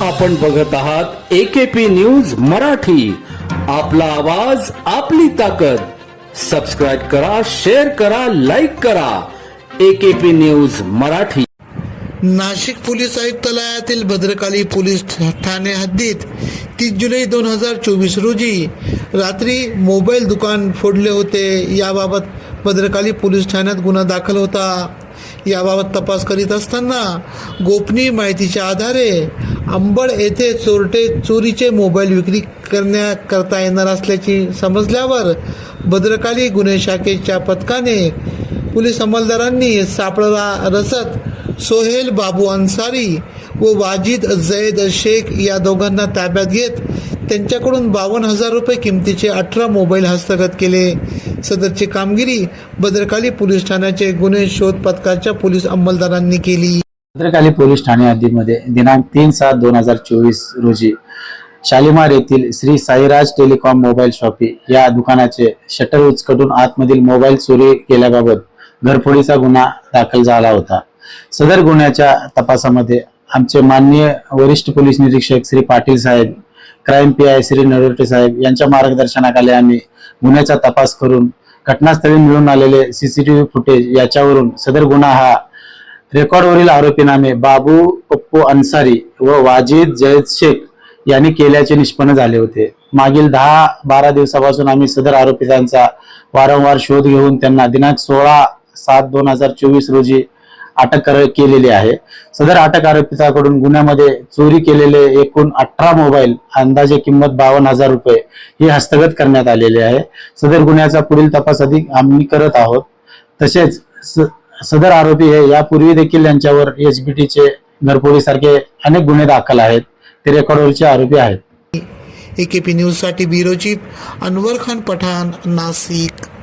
आपण बघत आहात एकेपी न्यूज मराठी. आपला आवाज आपली ताकद. सबस्क्राईब करा शेअर करा लाईक करा. AKP news Marathi. Nashik police आयुक्तालयातील Bhadrakali police ठाणे हद्दीत तीस जुलै दोन हजार चोवीस रोजी रात्री मोबाईल दुकान फोडले होते. याबाबत भद्रकाली पोलीस ठाण्यात गुन्हा दाखल होता. याबाबत तपास करीत असताना गोपनीय माहितीच्या आधारे अंबड येथे चोरटे चोरीचे मोबाईल विक्री करण्याकरता येणार असल्याची समजल्यावर भद्रकाली गुन्हे शाखेच्या पथकाने पोलीस अंमलदारांनी सापळा रसत सोहेल बाबू अन्सारी व वाजिद जैद शेख या दोघांना ताब्यात घेत त्यांच्याकडून बावन्न हजार रुपये किमतीचे अठरा मोबाईल हस्तगत केले. सदरची कामगिरी भद्रकाली पोलीस ठाण्याचे गुन्हे शोध पथकाच्या पोलीस अंमलदारांनी केली. भद्रकाली पोलीस ठाणे हद्दीमध्ये दिनांक तीन सात दोन हजार चोवीस रोजी शालिमार येथील Shri Sairaj telecom mobile shoppy या दुकानाचे शटर उचकटून आतमधील मोबाईल चोरी केल्याबाबत घरफोडीचा गुन्हा दाखल झाला होता. सदर गुन्ह्याच्या तपासामध्ये आमचे माननीय वरिष्ठ पोलीस निरीक्षक श्री पाटील साहेब crime P I Shri Narote साहेब यांच्या मार्गदर्शनाखाली आम्ही गुन्ह्याचा तपास करून घटनास्थळी मिळून आलेले सीसीटीव्ही फुटेज याच्यावरून सदर गुन्हा हा रेकॉर्डवरील आरोपीनामे बाबू पप्पू अन्सारी व वाजिद जयद शेख यांनी केल्याचे निष्पन्न झाले होते. मागील दहा बारा दिवसापासून आम्ही सदर आरोपितांचा वारंवार शोध घेऊन त्यांना दिनांक सोळा सात दोन हजार चोवीस रोजी अटक केलेली आहे. सदर अटक आरोपिताकडून गुन्ह्यामध्ये चोरी केलेले एकूण अठरा मोबाईल अंदाजे किंमत बावन्न हजार रुपये ही हस्तगत करण्यात आलेली आहे. सदर गुन्ह्याचा पुढील तपास अधिक आम्ही करत आहोत. तसेच स- सदर आरोपी हे यापूर्वी देखील यांच्यावर एचबीटीचे घरफोडी सारखे अनेक गुन्हे दाखल आहेत. ते रेकॉर्डवरचे आरोपी आहेत. एकेपी न्यूजसाठी ब्युरो चीफ अनवर खान पठाण नाशिक.